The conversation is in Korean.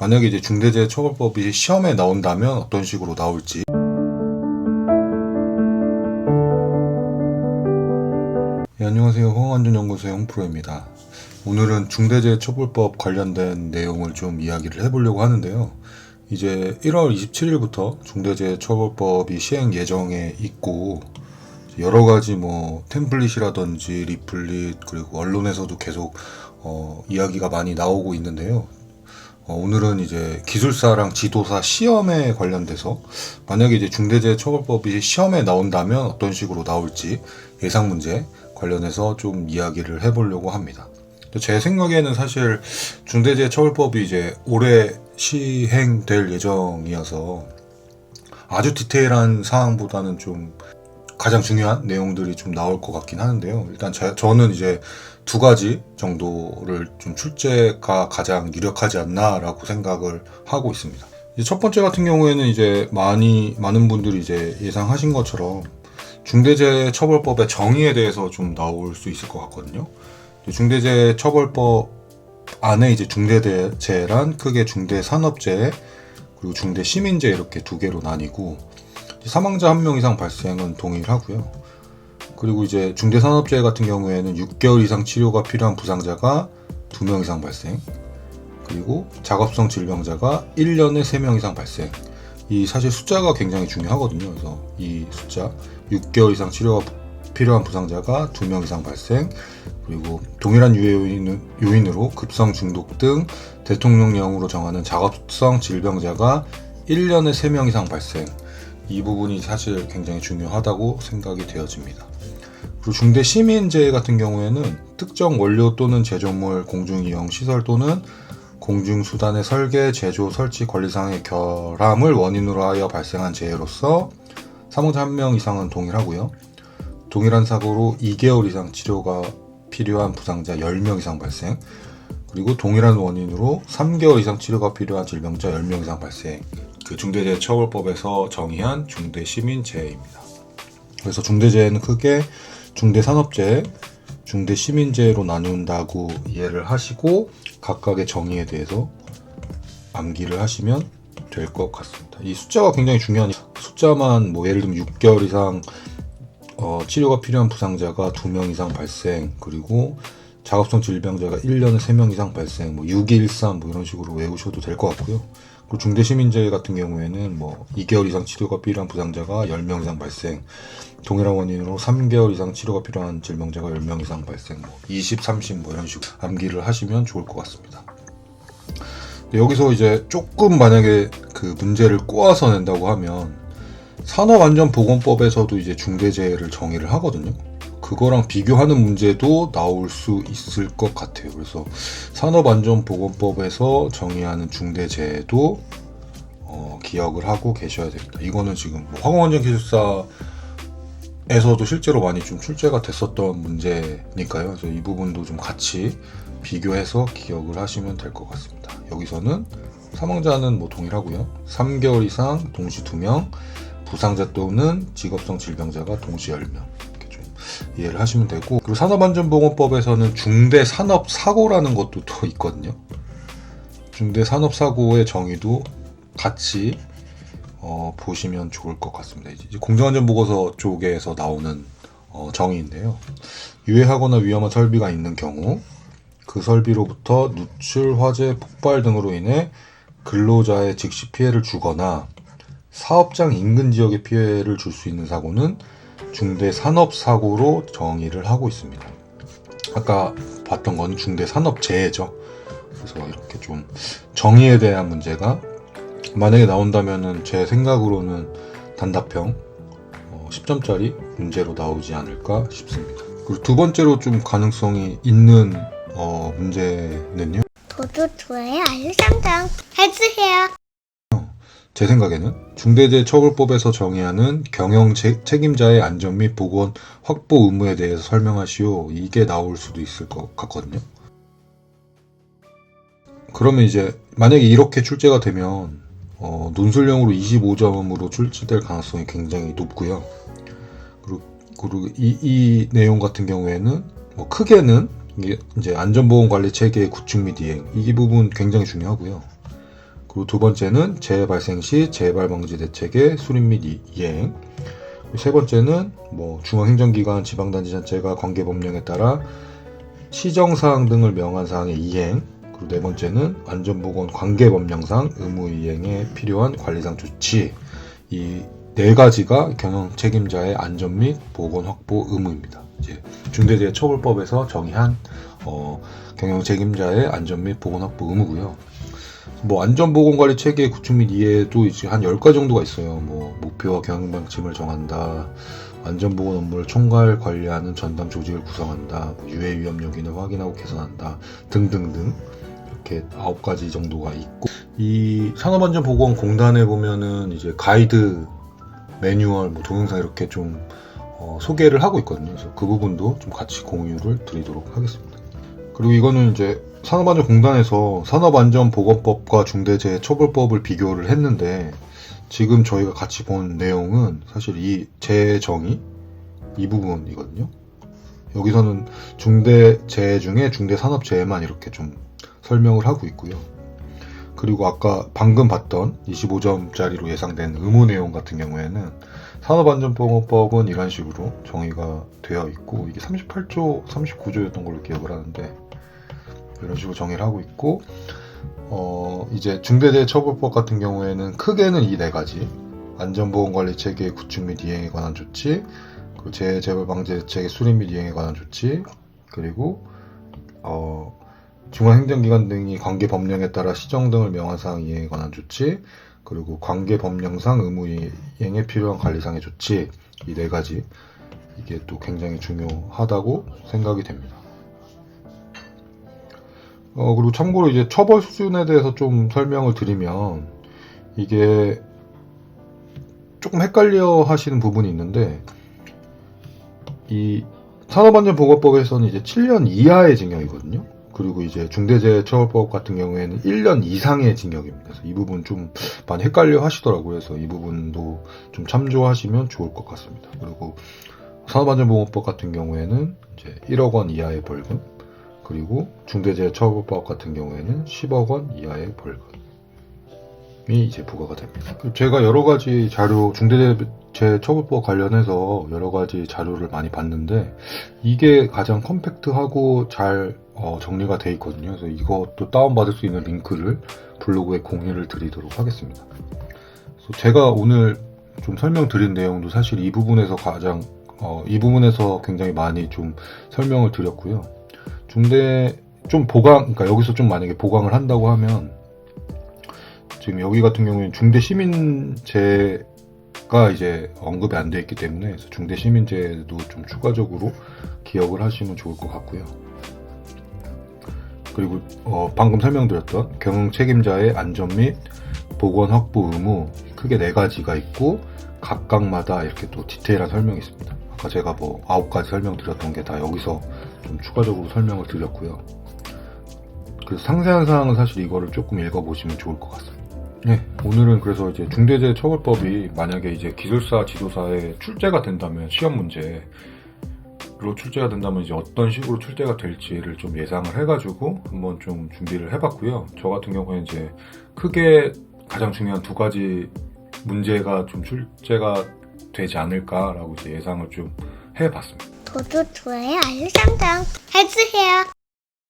만약에 이제 중대재해처벌법이 시험에 나온다면 어떤 식으로 나올지 네, 안녕하세요. 홍안전연구소의 홍프로입니다. 오늘은 중대재해처벌법 관련된 내용을 좀 이야기를 해보려고 하는데요. 이제 1월 27일부터 중대재해처벌법이 시행 예정에 있고 여러 가지 뭐 템플릿이라든지 리플릿 그리고 언론에서도 계속 어, 이야기가 많이 나오고 있는데요. 어, 오늘은 이제 기술사랑 지도사 시험에 관련돼서 만약에 이제 중대재해처벌법이 시험에 나온다면 어떤 식으로 나올지 예상 문제 관련해서 좀 이야기를 해보려고 합니다. 제 생각에는 사실 중대재해처벌법이 이제 올해 시행될 예정이어서 아주 디테일한 사항보다는 좀 가장 중요한 내용들이 좀 나올 것 같긴 하는데요. 일단 제, 저는 이제 두 가지 정도를 좀 출제가 가장 유력하지 않나라고 생각을 하고 있습니다. 첫 번째 같은 경우에는 이제 많이 많은 분들이 이제 예상하신 것처럼 중대재해처벌법의 정의에 대해서 좀 나올 수 있을 것 같거든요. 중대재해처벌법 안에 이제 중대재해란 크게 중대산업재해 그리고 중대시민재해 이렇게 두 개로 나뉘고 사망자 한 명 이상 발생은 동일하고요. 그리고 이제 중대산업재해 같은 경우에는 6개월 이상 치료가 필요한 부상자가 2명 이상 발생. 그리고 작업성 질병자가 1년에 3명 이상 발생. 이 사실 숫자가 굉장히 중요하거든요. 그래서 이 숫자 6개월 이상 치료가 필요한 부상자가 2명 이상 발생. 그리고 동일한 유해 요인, 요인으로 급성 중독 등 대통령령으로 정하는 작업성 질병자가 1년에 3명 이상 발생. 이 부분이 사실 굉장히 중요하다고 생각이 되어집니다. 그리고 중대 시민재해 같은 경우에는 특정 원료 또는 제조물 공중이용 시설 또는 공중수단의 설계, 제조, 설치 관리상의 결함을 원인으로 하여 발생한 재해로서 사망자 1명 이상은 동일하고요. 동일한 사고로 2개월 이상 치료가 필요한 부상자 10명 이상 발생, 그리고 동일한 원인으로 3개월 이상 치료가 필요한 질병자 10명 이상 발생. 그 중대재해처벌법에서 정의한 중대시민재해입니다. 그래서 중대재해는 크게 중대산업재해, 중대시민재해로 나눈다고 이해를 하시고 각각의 정의에 대해서 암기를 하시면 될 것 같습니다. 이 숫자가 굉장히 중요한 숫자만 뭐 예를 들면 6개월 이상 어, 치료가 필요한 부상자가 2명 이상 발생 그리고 작업성 질병자가 1년에 3명 이상 발생 뭐 6213 뭐 이런 식으로 외우셔도 될 것 같고요. 그리고 중대시민재해 같은 경우에는 뭐 2개월 이상 치료가 필요한 부상자가 10명 이상 발생, 동일한 원인으로 3개월 이상 치료가 필요한 질병자가 10명 이상 발생, 뭐 20, 30 뭐 이런 식으로 암기를 하시면 좋을 것 같습니다. 여기서 이제 조금 만약에 그 문제를 꼬아서 낸다고 하면 산업안전보건법에서도 이제 중대재해를 정의를 하거든요. 그거랑 비교하는 문제도 나올 수 있을 것 같아요. 그래서 산업안전보건법에서 정의하는 중대재해도 어, 기억을 하고 계셔야 됩니다. 이거는 지금 뭐 화공안전기술사에서도 실제로 많이 좀 출제가 됐었던 문제니까요. 그래서 이 부분도 좀 같이 비교해서 기억을 하시면 될 것 같습니다. 여기서는 사망자는 뭐 동일하고요. 3개월 이상 동시 2명, 부상자 또는 직업성 질병자가 동시 10명. 이해를 하시면 되고 그리고 산업안전보건법에서는 중대산업사고라는 것도 또 있거든요. 중대산업사고의 정의도 같이 어, 보시면 좋을 것 같습니다. 이제 공정안전보고서 쪽에서 나오는 어, 정의인데요. 유해하거나 위험한 설비가 있는 경우 그 설비로부터 누출, 화재, 폭발 등으로 인해 근로자의 즉시 피해를 주거나 사업장 인근 지역에 피해를 줄 수 있는 사고는 중대 산업 사고로 정의를 하고 있습니다. 아까 봤던 건 중대 산업 재해죠. 그래서 이렇게 좀 정의에 대한 문제가 만약에 나온다면은 제 생각으로는 단답형 어, 10점짜리 문제로 나오지 않을까 싶습니다. 그리고 두 번째로 좀 가능성이 있는 어, 문제는요. 구독, 좋아요, 설정 해주세요. 제 생각에는 중대재해처벌법에서 정의하는 경영 제- 책임자의 안전 및 보건 확보 의무에 대해서 설명하시오. 이게 나올 수도 있을 것 같거든요. 그러면 이제 만약에 이렇게 출제가 되면 어, 논술형으로 25점으로 출제될 가능성이 굉장히 높고요. 그리고, 그리고 이, 이 내용 같은 경우에는 뭐 크게는 이제 안전보건관리 체계의 구축 및 이행 이 부분 굉장히 중요하고요. 그리고 두 번째는 재해 발생 시 재발 방지 대책의 수립 및 이- 이행. 세 번째는 뭐 중앙행정기관 지방단체가 관계 법령에 따라 시정 사항 등을 명한 사항의 이행. 그리고 네 번째는 안전보건 관계 법령상 의무 이행에 필요한 관리상 조치. 이 네 가지가 경영 책임자의 안전 및 보건 확보 의무입니다. 이제 중대재해처벌법에서 정의한 어, 경영 책임자의 안전 및 보건 확보 의무고요. 뭐 안전보건관리 체계 구축 및 이해도 이제 한 10가지 정도가 있어요. 뭐 목표와 경영 방침을 정한다. 안전보건 업무를 총괄 관리하는 전담 조직을 구성한다. 뭐 유해 위험 요인을 확인하고 개선한다. 등등등. 이렇게 9가지 정도가 있고 이 산업안전보건공단에 보면은 이제 가이드 매뉴얼 뭐 동영상 이렇게 좀 어, 소개를 하고 있거든요. 그래서 그 부분도 좀 같이 공유를 드리도록 하겠습니다. 그리고 이거는 이제 산업안전공단에서 산업안전보건법과 중대재해처벌법을 비교를 했는데 지금 저희가 같이 본 내용은 사실 이 재정의 이 부분이거든요. 여기서는 중대재해 중에 중대산업재해만 이렇게 좀 설명을 하고 있고요. 그리고 아까 방금 봤던 25점짜리로 예상된 의무 내용 같은 경우에는 산업안전보건법은 이런 식으로 정의가 되어 있고 이게 38조, 39조였던 걸로 기억을 하는데 이런 식으로 정의를 하고 있고 어 이제 중대재해처벌법 같은 경우에는 크게는 이 네 가지 안전보건관리 체계 구축 및 이행에 관한 조치 그리고 재해재발 방지 대책의 수립 및 이행에 관한 조치 그리고 어 중앙행정기관 등이 관계 법령에 따라 시정 등을 명한 사항 이행에 관한 조치, 그리고 관계 법령상 의무 이행에 필요한 관리상의 조치, 이 네 가지. 이게 또 굉장히 중요하다고 생각이 됩니다. 어, 그리고 참고로 이제 처벌 수준에 대해서 좀 설명을 드리면, 이게 조금 헷갈려 하시는 부분이 있는데, 이 산업안전보건법에서는 이제 7년 이하의 징역이거든요. 그리고 이제 중대재해처벌법 같은 경우에는 1년 이상의 징역입니다. 그래서 이 부분 좀 많이 헷갈려 하시더라고요. 그래서 이 부분도 좀 참조하시면 좋을 것 같습니다. 그리고 산업안전보건법 같은 경우에는 이제 1억 원 이하의 벌금, 그리고 중대재해처벌법 같은 경우에는 10억 원 이하의 벌금 이 이제 부과가 됩니다. 그 제가 여러 가지 자료, 중대재해 처벌법 관련해서 여러 가지 자료를 많이 봤는데 이게 가장 컴팩트하고 잘 어, 정리가 돼 있거든요. 그래서 이것도 다운받을 수 있는 링크를 블로그에 공유를 드리도록 하겠습니다. 제가 오늘 좀 설명드린 내용도 사실 이 부분에서 가장 어, 이 부분에서 굉장히 많이 좀 설명을 드렸고요. 중대 좀 보강, 그러니까 여기서 좀 만약에 보강을 한다고 하면 지금 여기 같은 경우에는 중대 시민제가 이제 언급이 안 돼 있기 때문에 중대 시민제도 좀 추가적으로 기억을 하시면 좋을 것 같고요. 그리고 어, 방금 설명드렸던 경영 책임자의 안전 및 보건 확보 의무 크게 네 가지가 있고 각각마다 이렇게 또 디테일한 설명이 있습니다. 아까 제가 뭐 아홉 가지 설명드렸던 게 다 여기서 좀 추가적으로 설명을 드렸고요. 그래서 상세한 사항은 사실 이거를 조금 읽어보시면 좋을 것 같습니다. 네, 오늘은 그래서 이제 중대재해처벌법이 만약에 이제 기술사 지도사에 출제가 된다면 시험 문제 로 출제가 된다면 이제 어떤 식으로 출제가 될지를 좀 예상을 해가지고 한번 좀 준비를 해봤고요. 저 같은 경우에 이제 크게 가장 중요한 두 가지 문제가 좀 출제가 되지 않을까라고 이제 예상을 좀 해봤습니다. 구독, 좋아요, 알림 설정 해주세요.